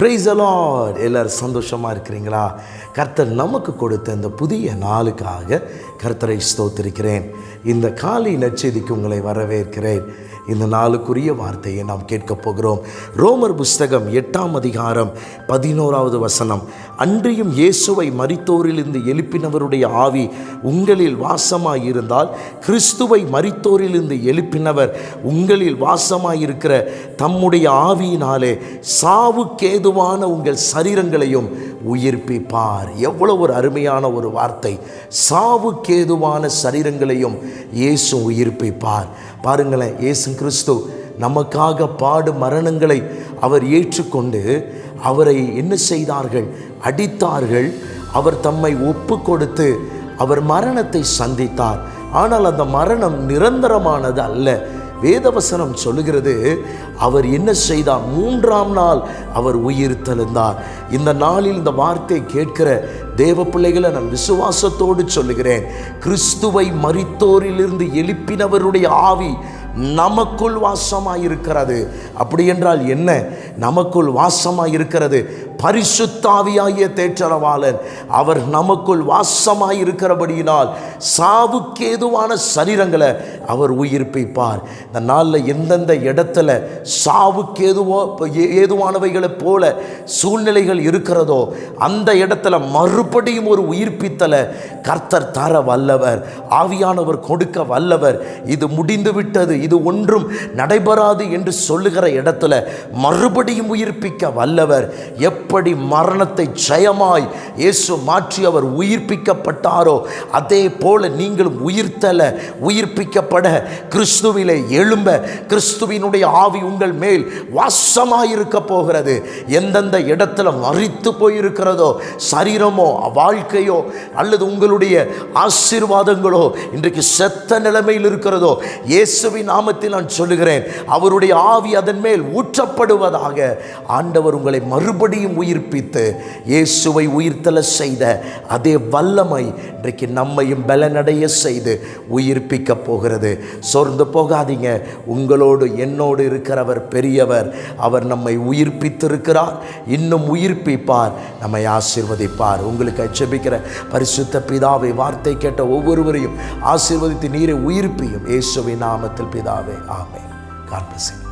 Price allot எல்லாரும் சந்தோஷமாக இருக்கிறீங்களா? கர்த்தர் நமக்கு கொடுத்த இந்த புதிய நாளுக்காக கர்த்தரை ஸ்தோத்திருக்கிறேன். இந்த காலை நச்செய்திக்கு உங்களை வரவேற்கிறேன். இந்த நாளுக்குரிய வார்த்தையை நாம் கேட்கப் போகிறோம். ரோமர் புஸ்தகம் எட்டாம் அதிகாரம் பதினோராவது வசனம். அன்றியும் இயேசுவை மரித்தோரிலிருந்து எழுப்பினவருடைய ஆவி உங்களில் வாசமாயிருந்தால் கிறிஸ்துவை மரித்தோரிலிருந்து எழுப்பினவர் உங்களில் வாசமாயிருக்கிற தம்முடைய ஆவியினாலே சாவுக்கேது சாவுக்கேதுவான உங்கள் சரீரங்களையும் உயிர்ப்பிப்பார். எவ்வளவு ஒரு அருமையான ஒரு வார்த்தை. சாவுக்கேதுவான சரீரங்களையும் இயேசு உயிர்ப்பிப்பார். பாருங்களேன் இயேசு கிறிஸ்து நமக்காக பாடு மரணங்களை அவர் ஏற்றுக்கொண்டு அவரை என்ன செய்தார்கள்? அடித்தார்கள். அவர் தம்மை ஒப்பு கொடுத்து அவர் மரணத்தை சந்தித்தார். ஆனால் அந்த மரணம் நிரந்தரமானது அல்ல. வேதவசனம் சொல்லுகிறது அவர் என்ன செய்தார் மூன்றாம் நாள் அவர் உயிர் தெழுந்தார். இந்த நாளில் இந்த வார்த்தை கேட்கிற தேவ பிள்ளைகளை நான் விசுவாசத்தோடு சொல்லுகிறேன். கிறிஸ்துவை மறித்தோரிலிருந்து எழுப்பினவருடைய ஆவி நமக்குள் வாசமாக இருக்கிறது அப்படி என்றால் என்ன? நமக்குள் வாசமாக இருக்கிறது பரிசுத்தாவியாகிய தேற்றரவாளன் அவர் நமக்குள் வாசமாய் இருக்கிறபடியினால் சாவுக்கேதுவான சரீரங்களை அவர் உயிர்ப்பிப்பார். இந்த நாளில் எந்தெந்த இடத்துல சாவுக்கேதுவோ ஏ- ஏதுவானவைகளைப் போல சூழ்நிலைகள் இருக்கிறதோ அந்த இடத்துல மறுபடியும் ஒரு உயிர்ப்பித்தலை கர்த்தர் தர வல்லவர் ஆவியானவர் கொடுக்க வல்லவர். இது முடிந்து விட்டது இது ஒன்றும் நடைபெறாது என்று சொல்லுகிற இடத்துல மறுபடியும் உயிர்ப்பிக்க வல்லவர். எப் எப்படி மரணத்தை ஜெயமாய் இயேசு மாற்றி அவர் உயிர்ப்பிக்கப்பட்டாரோ அதே போல நீங்களும் உயிர்த்தல உயிர்ப்பிக்கப்பட கிறிஸ்துவிலே எழும்ப கிறிஸ்துவினுடைய ஆவி உங்கள் மேல் வாசமாயிருக்க போகிறது. எந்தெந்த இடத்துல மறித்து போயிருக்கிறதோ சரீரமோ வாழ்க்கையோ அல்லது உங்களுடைய ஆசீர்வாதங்களோ இன்றைக்கு செத்த நிலைமையில் இருக்கிறதோ இயேசுவின் நாமத்தில் நான் சொல்லுகிறேன் அவருடைய ஆவி அதன் மேல் ஊற்றப்படுவதாக ஆண்டவர் உங்களை மறுபடியும் உயிர்ப்பித்து இயேசுவை உயிர்த்தல செய்த அதே வல்லமை இன்றைக்கு நம்மையும் பலனடைய செய்து உயிர்ப்பிக்க போகிறது. சோர்ந்து போகாதீங்க. உங்களோடு என்னோடு இருக்கிறவர் பெரியவர். அவர் நம்மை உயிர்ப்பித்திருக்கிறார். இன்னும் உயிர்ப்பிப்பார். நம்மை ஆசீர்வதிப்பார். உங்களுக்கு அச்சபிக்கிற பரிசுத்த பிதாவை வார்த்தை கேட்ட ஒவ்வொருவரையும் ஆசீர்வதித்து நீரை உயிர்ப்பியும். இயேசுவின் நாமத்தில் பிதாவே ஆமை காட்.